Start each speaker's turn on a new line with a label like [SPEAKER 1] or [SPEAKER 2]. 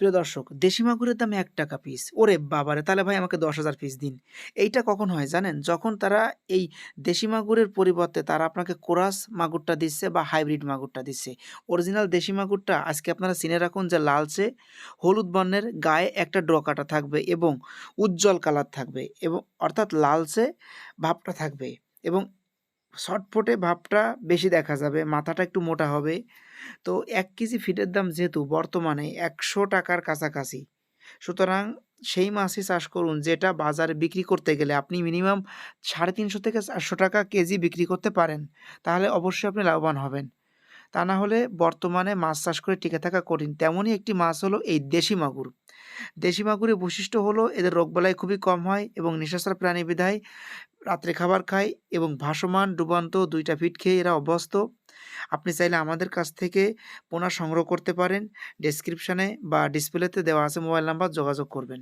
[SPEAKER 1] প্রিয় দর্শক, দেশি মাগুরের দাম এক টাকা পিস ওরে বাবারে, তাহলে ভাই আমাকে দশ হাজার পিস দিন। এইটা কখন হয় জানেন? যখন তারা এই দেশি মাগুরের পরিবর্তে তারা আপনাকে কোরাস মাগুরটা দিচ্ছে বা হাইব্রিড মাগুরটা দিচ্ছে। অরিজিনাল দেশি মাগুরটা আজকে আপনারা চিনে রাখুন যে লালচে, হলুদ বর্ণের গায়ে একটা ড্রকাটা থাকবে এবং উজ্জ্বল কালার থাকবে এবং অর্থাৎ লালচে ভাবটা থাকবে এবং শর্টফোটে ভাবটা বেশি দেখা যাবে, মাথাটা একটু মোটা হবে। তো এক কেজি ফিটের দাম যেহেতু বর্তমানে একশো টাকার কাছাকাছি, সুতরাং সেই মাছই চাষ করুন যেটা বাজারে বিক্রি করতে গেলে আপনি মিনিমাম সাড়ে তিনশো থেকে চারশো টাকা কেজি বিক্রি করতে পারেন, তাহলে অবশ্যই আপনি লাভবান হবেন। তা না হলে বর্তমানে মাছ চাষ করে টিকে থাকা কঠিন, তেমনই একটি মাছ হলো এই দেশি মাগুর। দেশি মাগুরের বৈশিষ্ট্য হলো এদের রোগবালাই খুবই কম হয় এবং নিশাচার প্রাণী বিধায় রাত্রে খাবার খায় এবং ভাসমান, ডুবান্ত দুইটা ফিট খেয়ে এরা অভ্যস্ত। আপনি চাইলে আমাদের কাছ থেকে পোনা সংগ্রহ করতে পারেন। ডেসক্রিপশানে বা ডিসপ্লেতে দেওয়া আছে মোবাইল নাম্বার যোগাযোগ করবেন।